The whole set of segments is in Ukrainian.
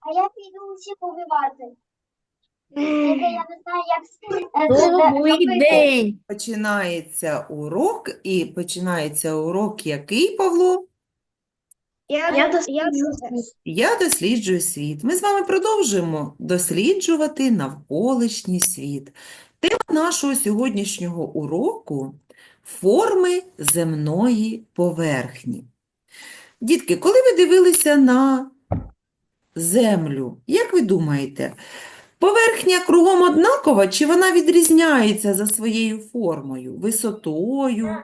А я піду усі побивати. Тільки я не знаю, як е, це Добрий робити. день. Починається урок, і починається урок який, Павло? Я, Я досліджую. Я досліджую світ. Ми з вами продовжуємо досліджувати навколишній світ. Тема нашого сьогоднішнього уроку – форми земної поверхні. Дітки, коли ви дивилися на землю, як ви думаєте, поверхня кругом однакова чи вона відрізняється за своєю формою, висотою?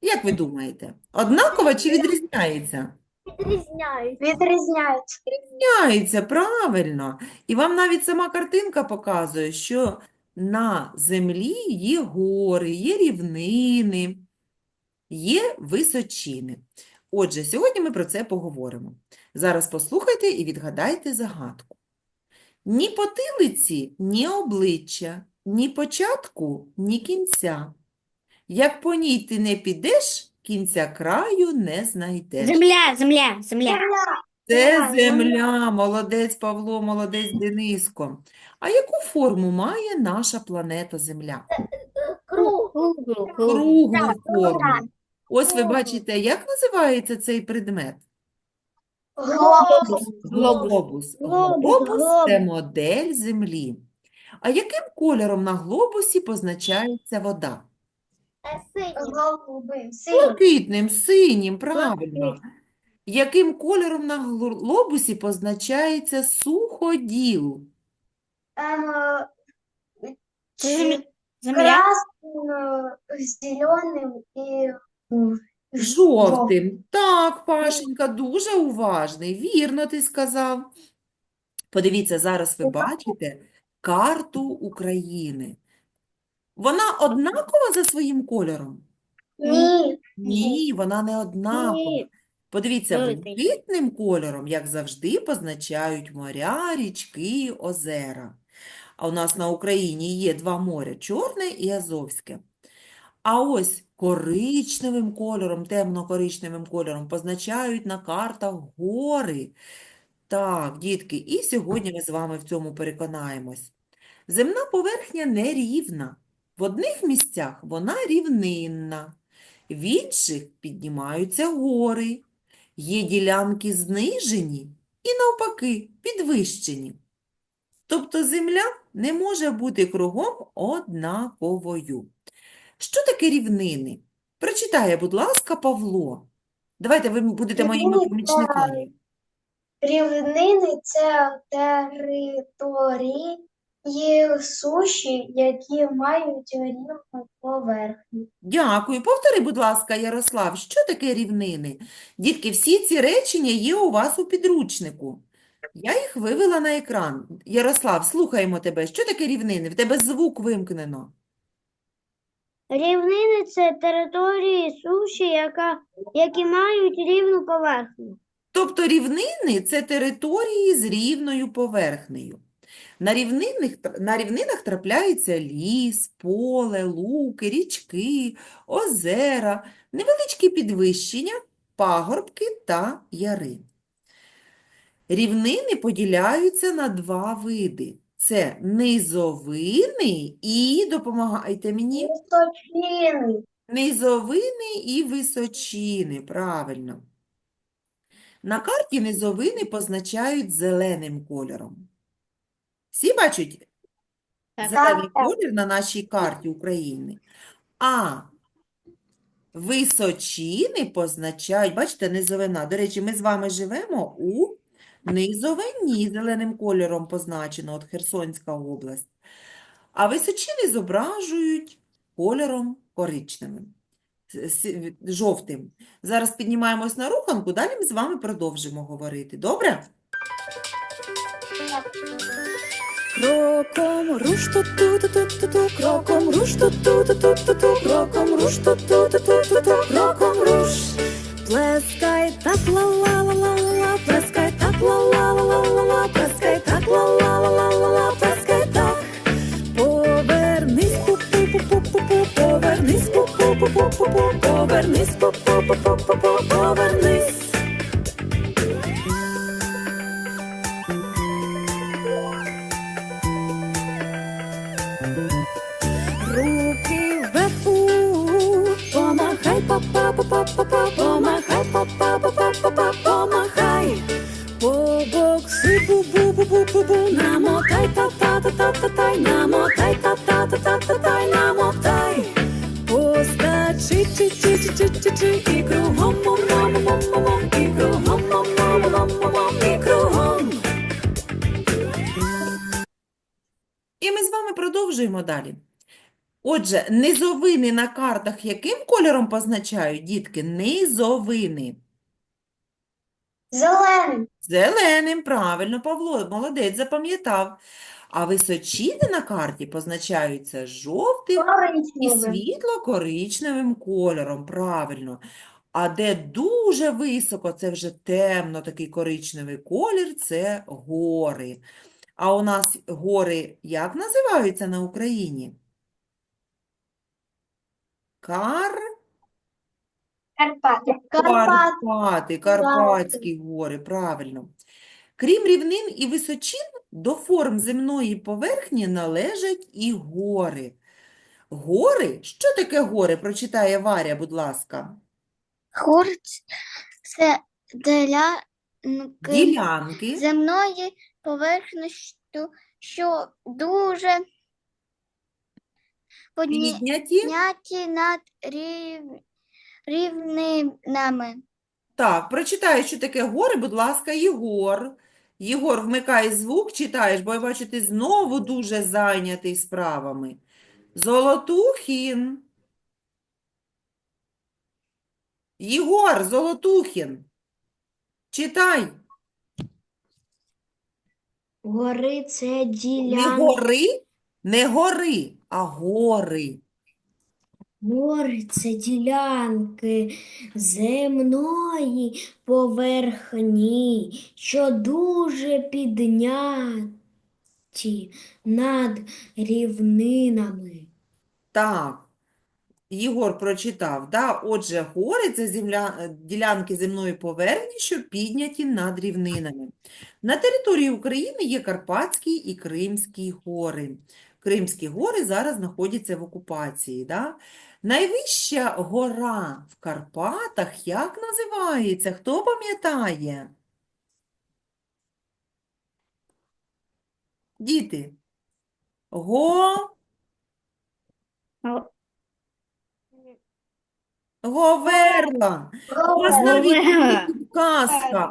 Як ви думаєте, однакова чи відрізняється? Відрізняють. Відрізняються. Відрізняється, правильно. І вам навіть сама картинка показує, що на землі є гори, є рівнини, є височини. Отже, сьогодні ми про це поговоримо. Зараз послухайте і відгадайте загадку. Ні потилиці, ні обличчя, ні початку, ні кінця. Як по ній ти не підеш, кінця краю не знайдеш. Земля, земля, земля. Це земля, молодець Павло, молодець Дениско. А яку форму має наша планета Земля? Круг. Круглу, круглу. Круглу форму. Ось ви бачите, як називається цей предмет? Глобус. Глобус. Глобус. Це модель Землі. А яким кольором на глобусі позначається вода? Блакитним, синім, правильно. Яким кольором на глобусі позначається суходіл? Там е, Земля. красним, зеленим і Жовтим. Так, Пашенька, дуже уважний. Вірно ти сказав. Подивіться, зараз ви бачите карту України. Вона однакова за своїм кольором? Ні. Ні, вона не однакова. Подивіться, блакитним кольором, як завжди, позначають моря, річки, озера. А у нас на Україні є два моря – Чорне і Азовське. А ось коричневим кольором, темно-коричневим кольором позначають на картах гори. Так, дітки, і сьогодні ми з вами в цьому переконаємось. Земна поверхня нерівна. В одних місцях вона рівнинна, в інших піднімаються гори. Є ділянки знижені і навпаки підвищені. Тобто земля не може бути кругом однаковою. Що таке рівнини? Прочитає, будь ласка, Павло. Давайте ви будете моїми Рівнини помічниками. Рівнини це території суші, які мають рівну поверхню. Дякую. Повтори, будь ласка, Ярослав, що таке рівнини? Дітки, всі ці речення є у вас у підручнику. Я їх вивела на екран. Ярослав, слухаємо тебе. Що таке рівнини? В тебе звук вимкнено. Рівнини це території суші, яка, які мають рівну поверхню. Тобто рівнини – це території з рівною поверхнею. На рівнинах, на рівнинах трапляється ліс, поле, луки, річки, озера, невеличкі підвищення, пагорбки та яри. Рівнини поділяються на два види. Це низовини і, допомагайте мені, Височини. Низовини і височини, правильно. На карті низовини позначають зеленим кольором. Всі бачать зелений колір на нашій карті України. А височини позначають, бачите, низовина. До речі, ми з вами живемо у низовині, зеленим кольором позначено, от Херсонська область. А височини зображують кольором коричневим, жовтим. Зараз піднімаємось на руханку, далі ми з вами продовжимо говорити. Добре? Кроком руш ту ту ту ту ту ту кроком руш ту ту ту ту ту ту кроком руш ту ту ту ту ту ту кроком руш Плескай так ла ла ла ла ла ла плескай так ла ла так. Ла ла ла ла ла ла плескай так. Повернись пу пу пу пу пу пу повернись пу пу пу пу пу пу повернись пу пу пу пу пу пу повернись Продовжуємо далі. Отже, низовини на картах яким кольором позначають, дітки? Низовини. Зеленим. Зеленим, правильно, Павло, молодець, запам'ятав. А височини на карті позначаються жовтим і світло-коричневим кольором, правильно. А де дуже високо, це вже темно такий коричневий колір, це гори. А у нас гори як називаються на Україні? Кар... Карпати. Карпати, Карпатські гори, правильно. Крім рівнин і височин, до форм земної поверхні належать і гори. Гори? Що таке гори? Прочитає Варя, будь ласка. Гор це ділянки Ділянки. земної поверхні, що, що дуже Підняті. підняті над рів... рівнинами. Так, прочитай, що таке гори, будь ласка, Єгор. Єгор, вмикай звук, читаєш, бо я бачу, ти знову дуже зайнятий справами. Золотухін. Єгор, Золотухін. Читай. Гори це Не гори, не гори, а гори. Гори це ділянки земної поверхні, що дуже підняті над рівнинами. Так, Єгор прочитав, да? Отже, гори – це земля, е, ділянки земної поверхні, що підняті над рівнинами. На території України є Карпатські і Кримські гори. Кримські гори зараз знаходяться в окупації. Да? Найвища гора в Карпатах як називається? Хто пам'ятає? Діти. Го... Говерла. Вас навіть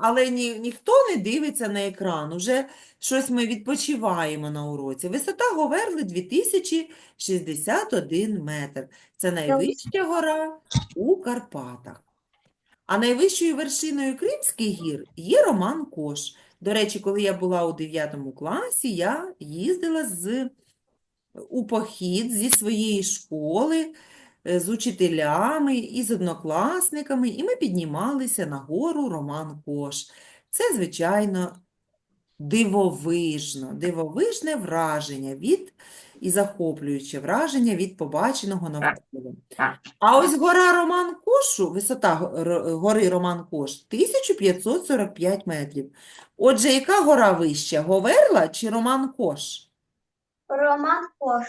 але ні, ніхто не дивиться на екран. Уже щось ми відпочиваємо на уроці. Висота Говерли 2061 метр. Це найвища гора у Карпатах. А найвищою вершиною Кримських гір є Роман Кош. До речі, коли я була у 9 класі, я їздила з, у похід зі своєї школи з учителями і з однокласниками, і ми піднімалися на гору Роман Кош. Це, звичайно, дивовижно, дивовижне враження від і захоплююче враження від побаченого навколо. А ось гора Роман Кошу, висота гори Роман Кош 1545 метрів. Отже, яка гора вища? Говерла чи Роман Кош? Роман Кош.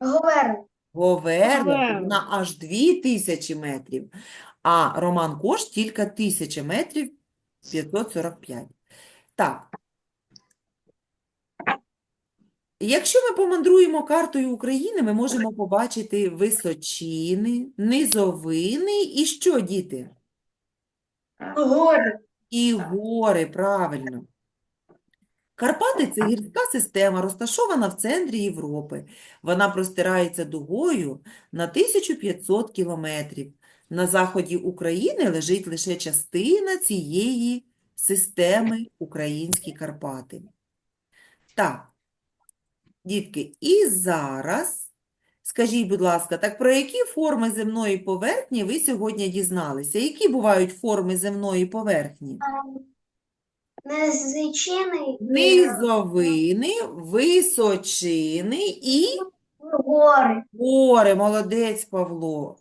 Говори. Говерла, Говерла. вона аж 2000 метрів, а Роман Кош тільки 1000 метрів 545. Так. Якщо ми помандруємо картою України, ми можемо побачити височини, низовини і що, діти? Гори. І гори, правильно. Карпати – це гірська система, розташована в центрі Європи. Вона простирається дугою на 1500 кілометрів. На заході України лежить лише частина цієї системи Українські Карпати. Так, дітки, і зараз скажіть, будь ласка, так про які форми земної поверхні ви сьогодні дізналися? Які бувають форми земної поверхні? Незичини. Низовини, височини і Гори. гори. Молодець, Павло.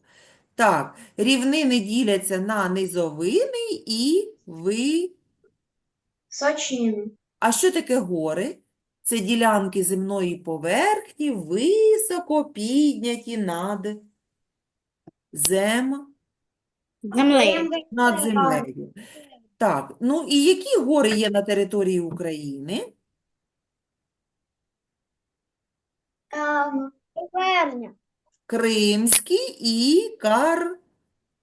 Так, рівнини діляться на низовини і ви. Сочини. А що таке гори? Це ділянки земної поверхні, високо підняті над зем, Землею. над землею. Так, ну і які гори є на території України? Ем, Поверхня. Кримські і Кар...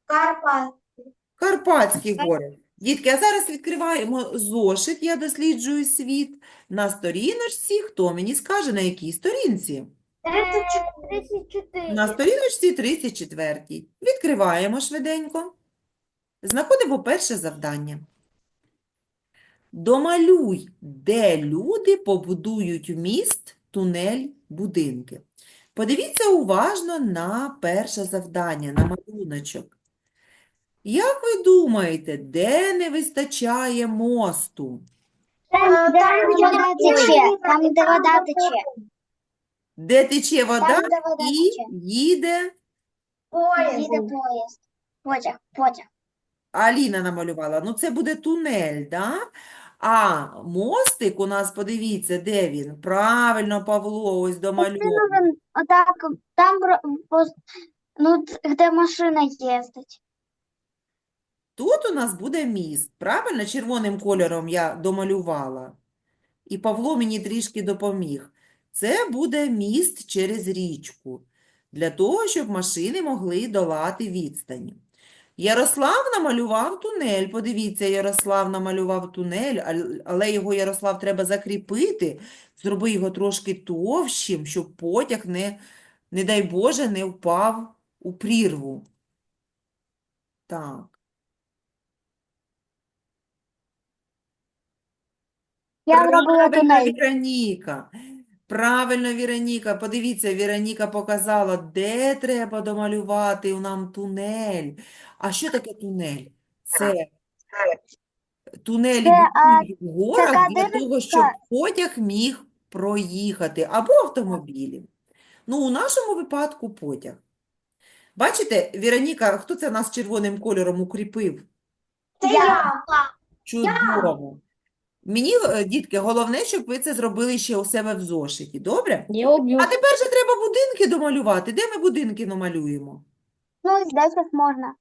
Карпат. Карпатські гори. Дітки, а зараз відкриваємо зошит «Я досліджую світ» на сторіночці. Хто мені скаже, на якій сторінці? 34. На сторіночці 34. Відкриваємо швиденько. Знаходимо перше завдання. Домалюй, де люди побудують міст, тунель, будинки. Подивіться уважно на перше завдання, на малюночок. Як ви думаєте, де не вистачає мосту? Там, де вода тече, там, де вода тече. Де тече вода Там, де вода і тече. їде Їде поїзд. Потяг, потяг. Аліна намалювала. Ну, це буде тунель, да? А мостик у нас, подивіться, де він? Правильно, Павло, ось домальований. Отак, там, ну, де машина їздить. Тут у нас буде міст. Правильно, червоним кольором я домалювала. І Павло мені трішки допоміг. Це буде міст через річку. Для того, щоб машини могли долати відстані. Ярослав намалював тунель. Подивіться, Ярослав намалював тунель, але його, Ярослав, треба закріпити. Зроби його трошки товщим, щоб потяг не, не дай Боже, не впав у прірву. Так. Я зробила тунель. Віроніка. Правильно, Віроніка. Подивіться, Віроніка показала, де треба домалювати нам тунель. А що таке тунель? Це тунелі Це, а, в горах для того, щоб потяг міг проїхати, або автомобілі. Ну, у нашому випадку потяг. Бачите, Віроніка, хто це нас червоним кольором укріпив? Я. Чудово. Мені, е, дітки, головне, щоб ви це зробили ще у себе в зошиті. Добре? Я убью. А тепер же треба будинки домалювати. Де ми будинки намалюємо? Ну, здесь можна.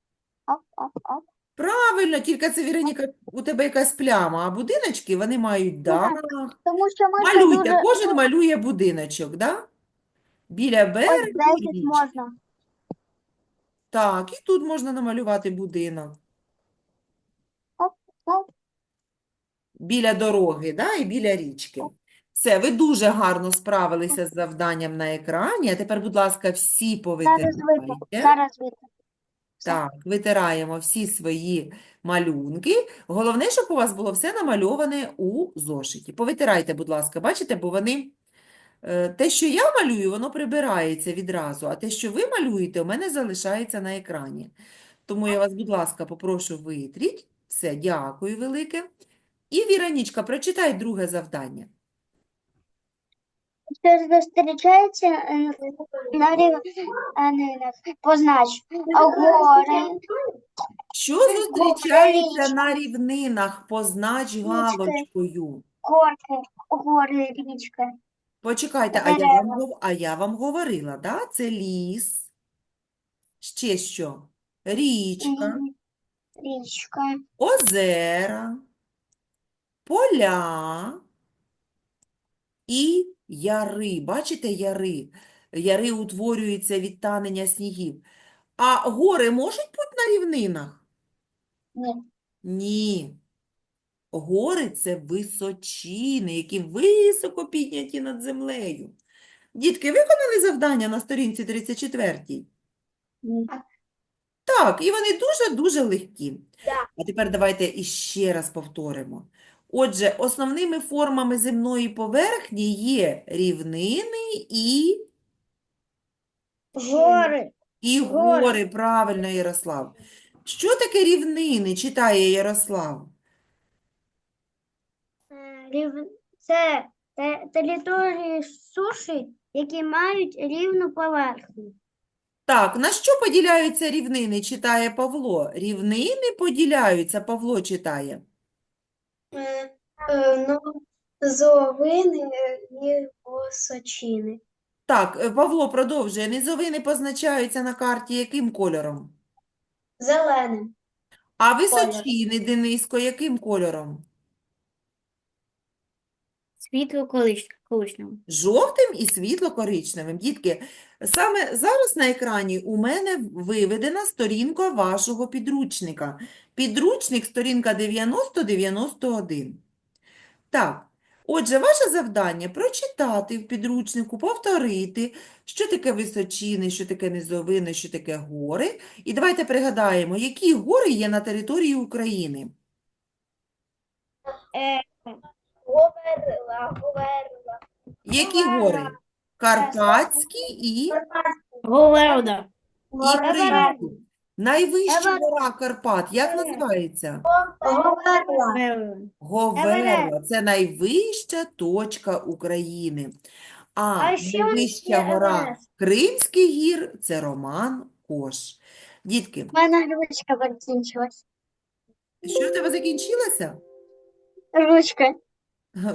Оп, оп, оп. Правильно, тільки це, Віроніка, у тебе якась пляма, а будиночки, вони мають дах. Тому що ми це Малюйте, дуже... кожен малює будиночок, да? Біля Ось берегу здесь можна. Так, і тут можна намалювати будинок. оп. Біля дороги, да, і біля річки. Все, ви дуже гарно справилися з завданням на екрані. А тепер, будь ласка, всі повитирайте. Зараз. Так, витираємо всі свої малюнки. Головне, щоб у вас було все намальоване у зошиті. Повитирайте, будь ласка, бачите, бо вони, е, те, що я малюю, воно прибирається відразу, а те, що ви малюєте, у мене залишається на екрані. Тому я вас, будь ласка, попрошу витріть. Все, дякую велике. І, Віронічка, прочитай друге завдання. Що зустрічається е, на рівнинах, познач. Гори, Що зустрічається на рівнинах? Познач галочкою. горки, гори, річки. Почекайте, а я вам, а я вам говорила, да? Це ліс. Ще що? Річка, Річка, озера, поля і яри. Бачите, яри? Яри утворюються від танення снігів. А гори можуть бути на рівнинах? ні. Ні. Гори – це височини, які високо підняті над землею. Дітки, виконали завдання на сторінці 34? Ні. Так, і вони дуже-дуже легкі. А тепер давайте іще раз повторимо. Отже, основними формами земної поверхні є рівнини і, Гори. і Гори. гори. Правильно, Ярослав. Що таке рівнини, читає Ярослав? Е, Це те- території суші, які мають рівну поверхню. Так, на що поділяються рівнини, читає Павло. Рівнини поділяються, Павло читає. Ну, зовини і височини. Так, е, Павло продовжує. Низовини позначаються на карті яким кольором? Зеленим. А височини, Дениско, яким кольором? Світло-коричневим. жовтим і світло-коричневим. Дітки, саме зараз на екрані у мене виведена сторінка вашого підручника. Підручник, сторінка 90-91. Так, отже, ваше завдання прочитати в підручнику, повторити, що таке височини, що таке низовини, що таке гори. І давайте пригадаємо, які гори є на території України. Говорила, говорила. Які гори? Карпатські і Говерлда. І Кримську. Найвища гора Карпат, як називається? Говерла. Це найвища точка України. А А найвища гора Еверест. Кримських гір – це Роман Кош. Дітки, У мене ручка закінчилась. що в тебе закінчилося? Ручка.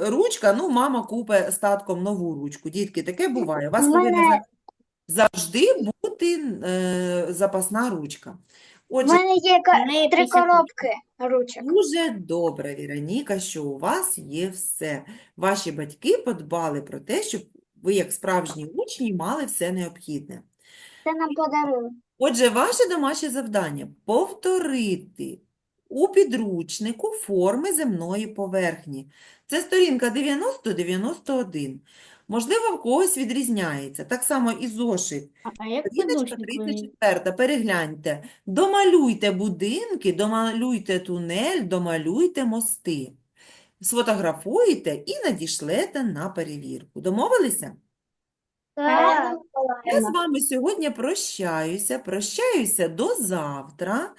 Ручка, ну, мама купить з татком нову ручку. Дітки, таке буває. У вас У повинна мене- завжди бути е, запасна ручка. У Отже, мене є ка- три 50 коробки ручок. Дуже добре, Віроніка, що у вас є все. Ваші батьки подбали про те, щоб ви, як справжні учні, мали все необхідне. Це нам подарили. Отже, ваше домашнє завдання – повторити у підручнику форми земної поверхні. Це сторінка 90-91. Можливо, в когось відрізняється. Так само і зошит. А, а як Сторіночка 34, перегляньте. Домалюйте будинки, домалюйте тунель, домалюйте мости. Сфотографуєте і надішлете на перевірку. Домовилися? Так. Я з вами сьогодні прощаюся, прощаюся до завтра.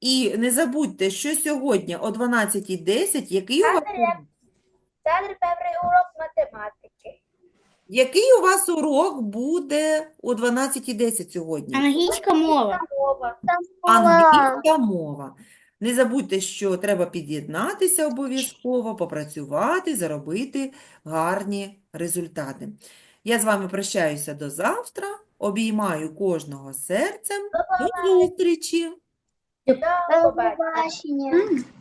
І не забудьте, що сьогодні о 12.10, який у вас? Завтра перший урок математики. Який у вас урок буде о 12.10 сьогодні? Англійська мова. Мова. Англійська мова. Не забудьте, що треба під'єднатися обов'язково, попрацювати, заробити гарні результати. Я з вами прощаюся до завтра, обіймаю кожного серцем. До зустрічі! До До побачення. побачення.